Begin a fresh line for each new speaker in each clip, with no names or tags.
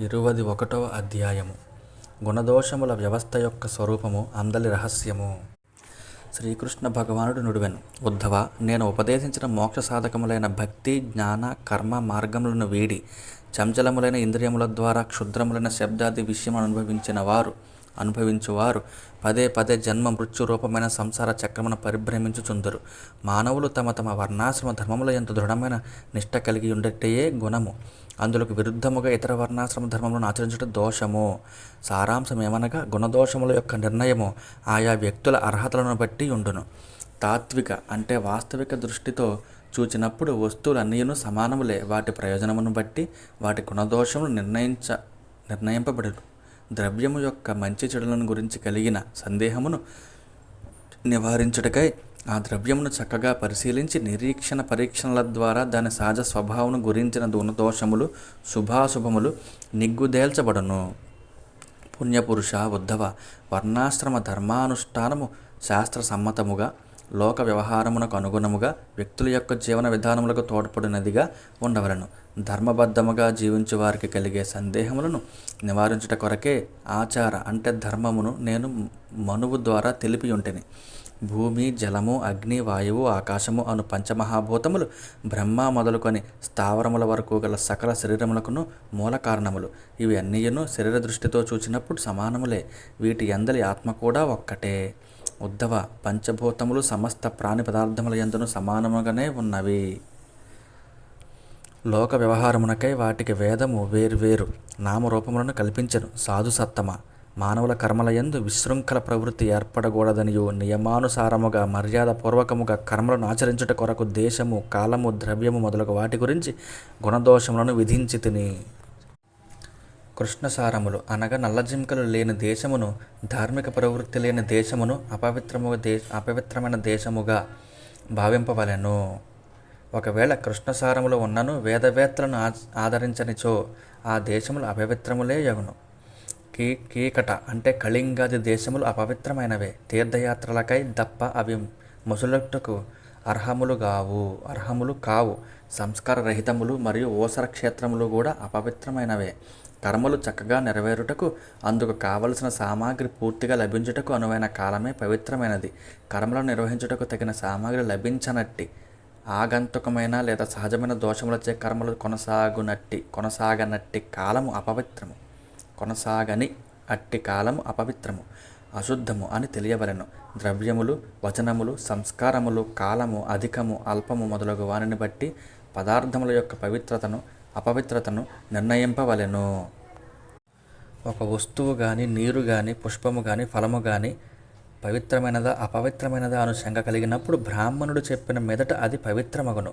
ఇరువది ఒకటవ అధ్యాయము. గుణదోషముల వ్యవస్థ యొక్క స్వరూపము అందలి రహస్యము. శ్రీకృష్ణ భగవానుడు నుడివెను. ఉద్ధవ నేను ఉపదేశించిన మోక్ష సాధకములైన భక్తి జ్ఞాన కర్మ మార్గములను వీడి చంచలములైన ఇంద్రియముల ద్వారా క్షుద్రములైన శబ్దాది విషయం అనుభవించిన వారు అనుభవించువారు. పదే పదే జన్మ మృత్యు రూపమైన సంసార చక్రమును పరిభ్రమించుచుందరు. మానవులు తమ తమ వర్ణాశ్రమ ధర్మముల ఎంత దృఢమైన నిష్ట కలిగి ఉండేటయే గుణము. అందులకు విరుద్ధముగా ఇతర వర్ణాశ్రమ ధర్మములను ఆచరించడం దోషము. సారాంశం ఏమనగా గుణదోషముల యొక్క నిర్ణయము ఆయా వ్యక్తుల అర్హతలను బట్టి ఉండును. తాత్విక అంటే వాస్తవిక దృష్టితో చూచినప్పుడు వస్తువులన్నీను సమానములే. వాటి ప్రయోజనమును బట్టి వాటి గుణదోషములు నిర్ణయించ నిర్ణయింపబడును. ద్రవ్యము యొక్క మంచి చెడులను గురించి కలిగిన సందేహమును నివారించుటకై ఆ ద్రవ్యమును చక్కగా పరిశీలించి నిరీక్షణ పరీక్షణల ద్వారా దాని సహజ స్వభావమును గురించిన గుణదోషములు శుభాశుభములు నిగ్గుదేల్చబడును. పుణ్యపురుష ఉద్ధవ వర్ణాశ్రమ ధర్మానుష్ఠానము శాస్త్ర సమ్మతముగా లోక వ్యవహారమునకు అనుగుణముగా వ్యక్తుల యొక్క జీవన విధానములకు తోడ్పడినదిగా ఉండవలను. ధర్మబద్ధముగా జీవించు వారికి కలిగే సందేహములను నివారించుట కొరకే ఆచార అంటే ధర్మమును నేను మనువు ద్వారా తెలిపి ఉంటేని. భూమి జలము అగ్ని వాయువు ఆకాశము అను పంచమహాభూతములు బ్రహ్మ మొదలుకొని స్థావరముల వరకు గల సకల శరీరములకును మూల కారణములు. ఇవి అన్నీయును శరీర దృష్టితో చూచినప్పుడు సమానములే. వీటి ఎందలి ఆత్మ కూడా ఒక్కటే. ఉద్ధవ పంచభూతములు సమస్త ప్రాణి పదార్థముల ఎందును సమానముగానే ఉన్నవి. లోక వ్యవహారమునకై వాటికి వేదము వేర్వేరు. నామరూపములను కల్పించను. సాధుసత్తమ. మానవుల కర్మల యందు విశృంఖల ప్రవృత్తి ఏర్పడకూడదనియు నియమానుసారముగా మర్యాదపూర్వకముగా కర్మలను ఆచరించుట కొరకు దేశము కాలము ద్రవ్యము మొదలగు వాటి గురించి గుణదోషములను విధించి తిని కృష్ణసారములు. అనగా నల్లజింకలు లేని దేశమును ధార్మిక ప్రవృత్తి లేని దేశమును అపవిత్రము దే అపవిత్రమైన దేశముగా భావింపవలెను. ఒకవేళ కృష్ణసారములు ఉన్నను వేదవేత్తలను ఆదరించనిచో ఆ దేశములు అపవిత్రములే యగును. కీ కీకట అంటే కళింగాది దేశములు అపవిత్రమైనవే. తీర్థయాత్రలకై దప్ప అవి ముసలుటకు అర్హములు కావు అర్హములు కావు. సంస్కార రహితములు మరియు ఓసర క్షేత్రములు కూడా అపవిత్రమైనవే. కర్మలు చక్కగా నెరవేరుటకు అందుకు కావలసిన సామాగ్రి పూర్తిగా లభించుటకు అనువైన కాలమే పవిత్రమైనది. కర్మలను నిర్వహించుటకు తగిన సామాగ్రి లభించనట్టి ఆగంతుకమైన లేదా సహజమైన దోషములచే కర్మలు కొనసాగునట్టి కొనసాగనట్టి కాలము అపవిత్రము. కొనసాగని అట్టి కాలము అపవిత్రము. అశుద్ధము అని తెలియవలెను. ద్రవ్యములు వచనములు సంస్కారములు కాలము అధికము అల్పము మొదలగు వానిని బట్టి పదార్థముల యొక్క పవిత్రతను అపవిత్రతను నిర్ణయింపవలెను. ఒక వస్తువు కానీ నీరు కానీ పుష్పము కానీ ఫలము కానీ పవిత్రమైనదా అపవిత్రమైనదా అను శంక కలిగినప్పుడు బ్రాహ్మణుడు చెప్పిన మెదట అది పవిత్రమగును.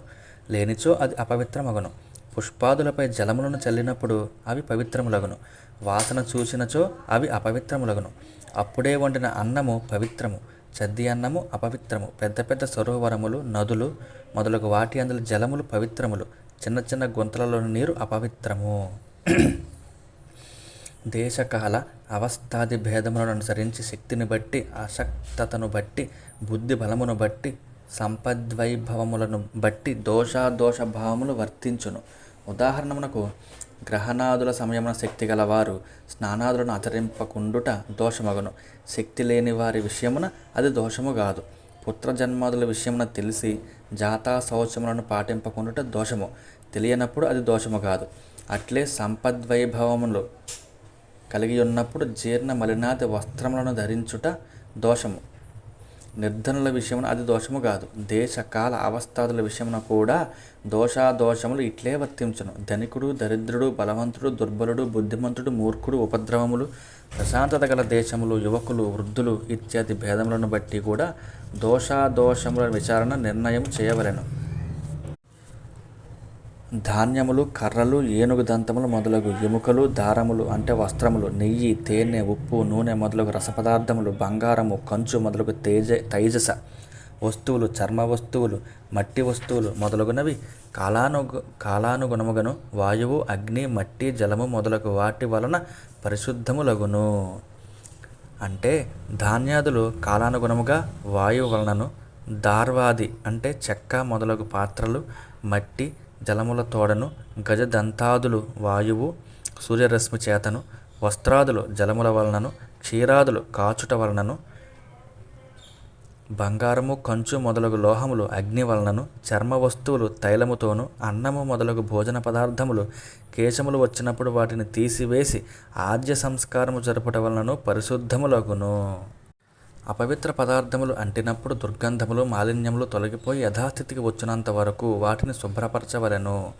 లేనిచో అది అపవిత్రమగును. పుష్పాదులపై జలములను చల్లినప్పుడు అవి పవిత్రములగును. వాసన చూసినచో అవి అపవిత్రములగును. అప్పుడే వండిన అన్నము పవిత్రము. చద్ది అన్నము అపవిత్రము. పెద్ద పెద్ద సరోవరములు నదులు మొదలగు వాటి అందులో జలములు పవిత్రములు. చిన్న చిన్న గుంతలలోని నీరు అపవిత్రము. దేశకాల అవస్థాది భేదములను అనుసరించి శక్తిని బట్టి అశక్తతను బట్టి బుద్ధి బలమును బట్టి సంపద్వైభవములను బట్టి దోషాదోష భావములు వర్తించును. ఉదాహరణమునకు గ్రహణాదుల సమయమున శక్తి గలవారు స్నానాదులను ఆచరింపకుండుట దోషమగును. శక్తి లేని వారి విషయమున అది దోషము కాదు. పుత్రజన్మాదుల విషయమున తెలిసి జాతా శౌచములను పాటింపకుండుట దోషము. తెలియనప్పుడు అది దోషము కాదు. అట్లే సంపద్వైభవములు కలిగి ఉన్నప్పుడు జీర్ణ మలినాది వస్త్రములను ధరించుట దోషము. నిర్ధనుల విషయమున అది దోషము కాదు. దేశ కాల అవస్థాదుల విషయమున కూడా దోషాదోషములు ఇట్లే వర్తించును. ధనికుడు దరిద్రుడు బలవంతుడు దుర్బలుడు బుద్ధిమంతుడు మూర్ఖుడు ఉపద్రవములు ప్రశాంతత గల దేశములు యువకులు వృద్ధులు ఇత్యాది భేదములను బట్టి కూడా దోషాదోషముల విచారణ నిర్ణయం చేయవలెను. ధాన్యములు కర్రలు ఏనుగు దంతములు మొదలగు ఎముకలు దారములు అంటే వస్త్రములు నెయ్యి తేనె ఉప్పు నూనె మొదలగు రసపదార్థములు బంగారము కంచు మొదలగు తేజ తైజస వస్తువులు చర్మ వస్తువులు మట్టి వస్తువులు మొదలగునవి. కాలానుగు కాలానుగుణముగను వాయువు అగ్ని మట్టి జలము మొదలగు వాటి వలన పరిశుద్ధములగును. అంటే ధాన్యాదులు కాలానుగుణముగా వాయువు వలనను దార్వాది అంటే చెక్క మొదలగు పాత్రలు మట్టి జలముల తోడను గజదంతాదులు వాయువు సూర్యరశ్మి చేతను వస్త్రాదులు జలముల వలనను క్షీరాదులు కాచుట వలనను బంగారము కంచు మొదలగు లోహములు అగ్ని వలనను చర్మ వస్తువులు తైలముతోను అన్నము మొదలగు భోజన పదార్థములు కేశములు వచ్చినప్పుడు వాటిని తీసివేసి ఆద్య సంస్కారము జరుపుట వలనను పరిశుద్ధములగును. అపవిత్ర పదార్థములు అంటినప్పుడు దుర్గంధములు మాలిన్యములు తొలగిపోయి యథాస్థితికి వచ్చినంత వరకు వాటిని శుభ్రపరచవలెను.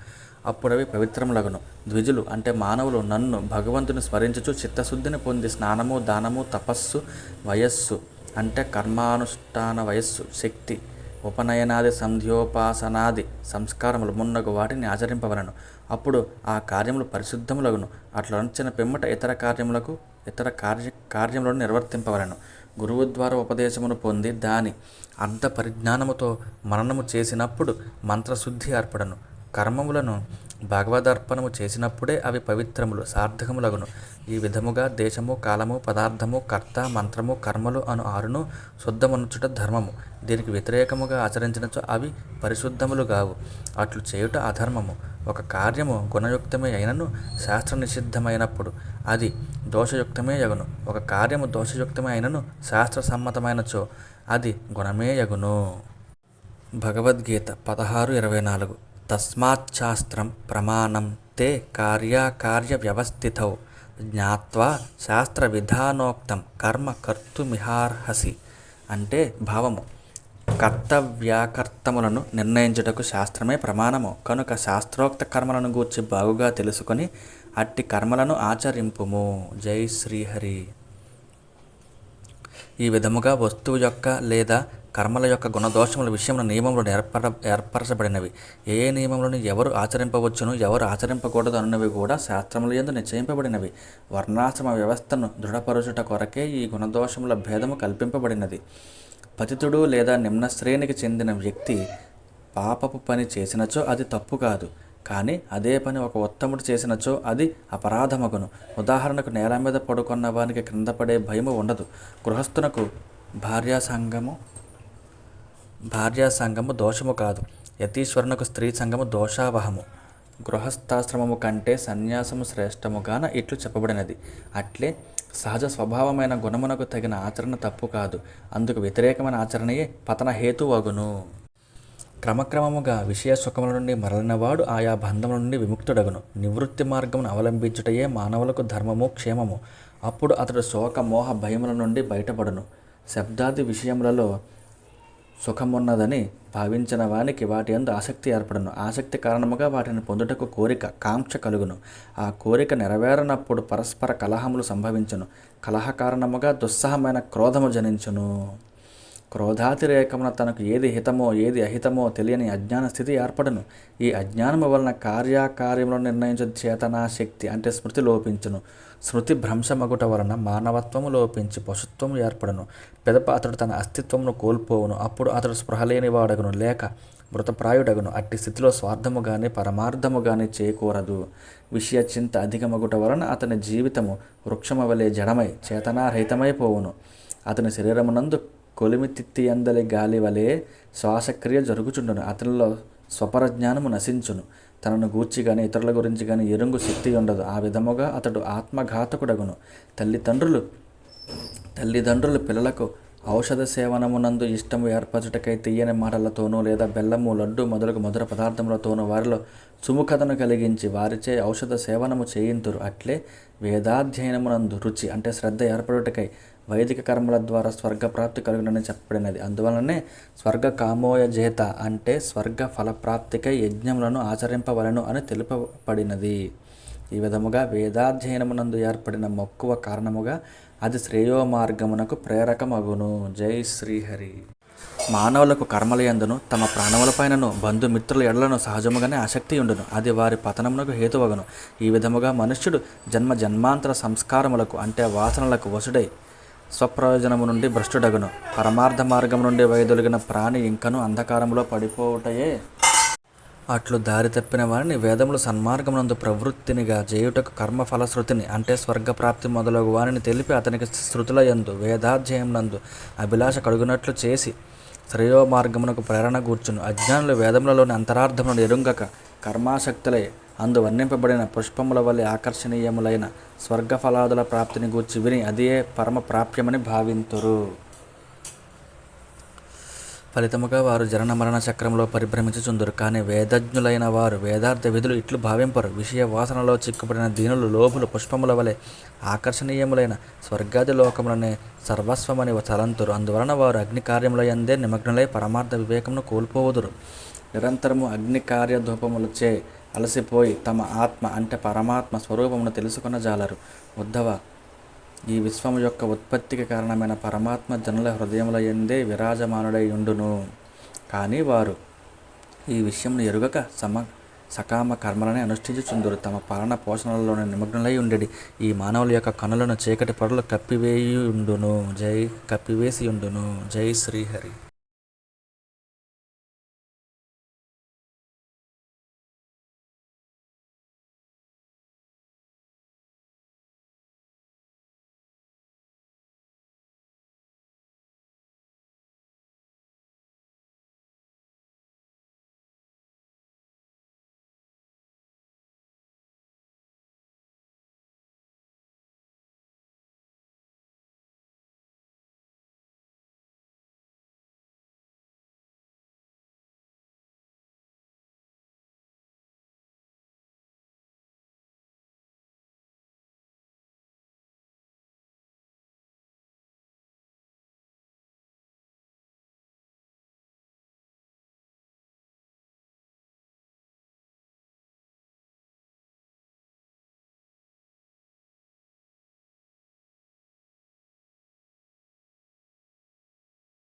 అప్పుడవి పవిత్రములగును. ద్విజులు అంటే మానవులు నన్ను భగవంతుని స్మరించుచు చిత్తశుద్ధిని పొంది స్నానము దానము తపస్సు వయస్సు అంటే కర్మానుష్ఠాన వయస్సు శక్తి ఉపనయనాది సంధ్యోపాసనాది సంస్కారములు మున్నగు వాటిని ఆచరింపవలను. అప్పుడు ఆ కార్యములు పరిశుద్ధములగును. అట్లా అంచిన పిమ్మట ఇతర కార్యములకు ఇతర కార్య కార్యములను నిర్వర్తింపవలను. గురువు ద్వారా ఉపదేశమును పొంది దాని అర్థ పరిజ్ఞానముతో మననము చేసినప్పుడు మంత్రశుద్ధి ఏర్పడను. కర్మములను భగవదర్పణము చేసినప్పుడే అవి పవిత్రములు సార్థకములగును. ఈ విధముగా దేశము కాలము పదార్థము కర్త మంత్రము కర్మలు అను ఆరును శుద్ధమనుచుట ధర్మము. దీనికి వ్యతిరేకముగా ఆచరించినచో అవి పరిశుద్ధములు కావు అట్లు చేయుట అధర్మము. ఒక కార్యము గుణయుక్తమే అయినను శాస్త్ర నిషిద్ధమైనప్పుడు అది దోషయుక్తమే యగును. ఒక కార్యము దోషయుక్తమే అయినను శాస్త్ర సమ్మతమైనచో అది గుణమే యగును. భగవద్గీత పదహారు ఇరవై నాలుగు. తస్మాచ్చాస్త్రం ప్రమాణం తే కార్యాకార్య వ్యవస్థితౌ జ్ఞాత్వా శాస్త్ర విధానోక్తం కర్మ కర్తుమిహార్హసి అంటే భావము. కర్తవ్యాకర్తములను నిర్ణయించుటకు శాస్త్రమే ప్రమాణము. కనుక శాస్త్రోక్త కర్మలను గూర్చి బాగుగా తెలుసుకొని అట్టి కర్మలను ఆచరింపుము. జై శ్రీహరి. ఈ విధముగా వస్తువు యొక్క లేదా కర్మల యొక్క గుణదోషముల విషయంలో నియమములు ఏర్పర ఏర్పరచబడినవి. ఏ ఏ ఎవరు ఆచరింపవచ్చును ఎవరు ఆచరింపకూడదు అన్నవి కూడా శాస్త్రముల ఎందు నిశ్చయింపబడినవి. వర్ణాశ్రమ వ్యవస్థను దృఢపరచుట కొరకే ఈ గుణదోషముల భేదము కల్పింపబడినది. పతితుడు లేదా నిమ్న శ్రేణికి చెందిన వ్యక్తి పాపపు పని చేసినచో అది తప్పు కాదు. కానీ అదే పని ఒక ఉత్తముడు చేసినచో అది అపరాధమగును. ఉదాహరణకు నేల మీద పడుకున్న వానికి క్రింద పడే భయము ఉండదు. గృహస్థునకు భార్యా సంఘము భార్యా సంఘము దోషము కాదు. యతీశ్వరునకు స్త్రీ సంఘము దోషావహము. గృహస్థాశ్రమము కంటే సన్యాసము శ్రేష్టముగాన ఇట్లు చెప్పబడినది. అట్లే సహజ స్వభావమైన గుణమునకు తగిన ఆచరణ తప్పు కాదు. అందుకు వ్యతిరేకమైన ఆచరణయే పతన హేతువగును క్రమక్రమముగా విషయ సుఖముల నుండి మరలినవాడు ఆయా బంధముల నుండి విముక్తుడగును. నివృత్తి మార్గమును అవలంబించుటయే మానవులకు ధర్మము క్షేమము. అప్పుడు అతడు శోక మోహ భయముల నుండి బయటపడును. శబ్దాది విషయములలో సుఖమున్నదని భావించిన వానికి వాటి యందు ఆసక్తి ఏర్పడను. ఆసక్తి కారణముగా వాటిని పొందుటకు కోరిక కాంక్ష కలుగును. ఆ కోరిక నెరవేరనప్పుడు పరస్పర కలహములు సంభవించును. కలహ కారణముగా దుస్సహమైన క్రోధము జనించును. క్రోధాతిరేకమున తనకు ఏది హితమో ఏది అహితమో తెలియని అజ్ఞాన స్థితి ఏర్పడును. ఈ అజ్ఞానము వలన కార్యాకార్యములను నిర్ణయించే చేతనా శక్తి అంటే స్మృతి లోపించును. స్మృతి భ్రంశమగుట వలన మానవత్వము లోపించి పశుత్వము ఏర్పడును. పెదప అతడు తన అస్తిత్వమును కోల్పోవును. అప్పుడు అతడు స్పృహలేని వాడగును లేక మృతప్రాయుడగును. అట్టి స్థితిలో స్వార్థము గాని పరమార్థము గాని చేకూరదు. విషయ చింత అధికమగుట వలన అతని జీవితము వృక్షము వలె జడమై చేతనారహితమైపోవును అతని శరీరమునందు కొలిమి తిత్తి అందలి గాలి వలె శ్వాసక్రియ జరుగుచుండును. అతనిలో స్వపరజ్ఞానము నశించును. తనను గూర్చి కానీ ఇతరుల గురించి కానీ ఎరుంగు శక్తి ఉండదు. ఆ విధముగా అతడు ఆత్మఘాతకుడగును. తల్లిదండ్రులు తల్లిదండ్రులు పిల్లలకు ఔషధ సేవనమునందు ఇష్టము ఏర్పరచుటకై తీయని మాటలతోనూ లేదా బెల్లము లడ్డు మొదలగు మధుర పదార్థములతోనూ వారిలో సుముఖతను కలిగించి వారిచే ఔషధ సేవనము చేయింతురు. అట్లే వేదాధ్యయనమునందు రుచి అంటే శ్రద్ధ ఏర్పడుటకై వైదిక కర్మల ద్వారా స్వర్గప్రాప్తి కలుగునని చెప్పబడినది. అందువలనే స్వర్గ కామోయ జేత అంటే స్వర్గ ఫలప్రాప్తికై యజ్ఞములను ఆచరింపవలను అని తెలుపబడినది. ఈ విధముగా వేదాధ్యయనమునందు ఏర్పడిన మక్కువ కారణముగా అది శ్రేయో మార్గమునకు ప్రేరకమగును. జై శ్రీహరి. మానవులకు కర్మలయందును తమ ప్రాణములపైనను బంధుమిత్రుల ఎడలను సహజముగానే ఆసక్తి ఉండును. అది వారి పతనమునకు హేతువగును. ఈ విధముగా మనుష్యుడు జన్మ జన్మాంతర సంస్కారములకు అంటే వాసనలకు వసుడై స్వప్రయోజనము నుండి భ్రష్టుడగును. పరమార్థ మార్గం నుండి వైదొలిగిన ప్రాణి ఇంకను అంధకారంలో పడిపోవుటయే. అట్లు దారి తప్పిన వారిని వేదములు సన్మార్గమునందు ప్రవృత్తినిగా చేయుటకు కర్మ ఫలశ్రుతిని అంటే స్వర్గప్రాప్తి మొదలగు వారిని తెలిపి అతనికి శృతుల యందు వేదాధ్యయమునందు అభిలాష కడుగునట్లు చేసి శ్రేయో మార్గమునకు ప్రేరణ కూర్చును అజ్ఞానులు వేదములలోని అంతరార్థములను ఎరుంగక కర్మాశక్తులై అందు వర్ణింపబడిన పుష్పముల వలె ఆకర్షణీయములైన స్వర్గఫలాదుల ప్రాప్తిని గూర్చి విని అదే పరమ ప్రాప్యమని భావింతురు. ఫలితముగా వారు జనన మరణ చక్రంలో పరిభ్రమించుచుందురు. కానీ వేదజ్ఞులైన వారు వేదార్థ విధులు ఇట్లు భావింపరు. విషయ వాసనలో చిక్కుపడిన దీనులు లోపులు పుష్పముల వలె ఆకర్షణీయములైన స్వర్గాది లోకములనే సర్వస్వమని తలంతురు అందువలన వారు అగ్ని కార్యములయందే నిమగ్నులై పరమార్థ వివేకమును కోల్పోవుదురు. నిరంతరము అగ్ని కార్యధూపములచే అలసిపోయి తమ ఆత్మ అంటే పరమాత్మ స్వరూపమును తెలుసుకున్న జాలరు ఉద్ధవ ఈ విశ్వము యొక్క ఉత్పత్తికి కారణమైన పరమాత్మ జనుల హృదయముల ఎందే విరాజమానుడై ఉండును కానీ వారు ఈ విషయమును ఎరుగక సమ సకామ కర్మలని అనుష్ఠించుచుందరు. తమ పాలన పోషణలలోనే నిమగ్నులై ఉండేది ఈ మానవుల యొక్క కనులను చీకటి పొరలు కప్పివేయుండును. జై కప్పివేసి ఉండును జై శ్రీహరి.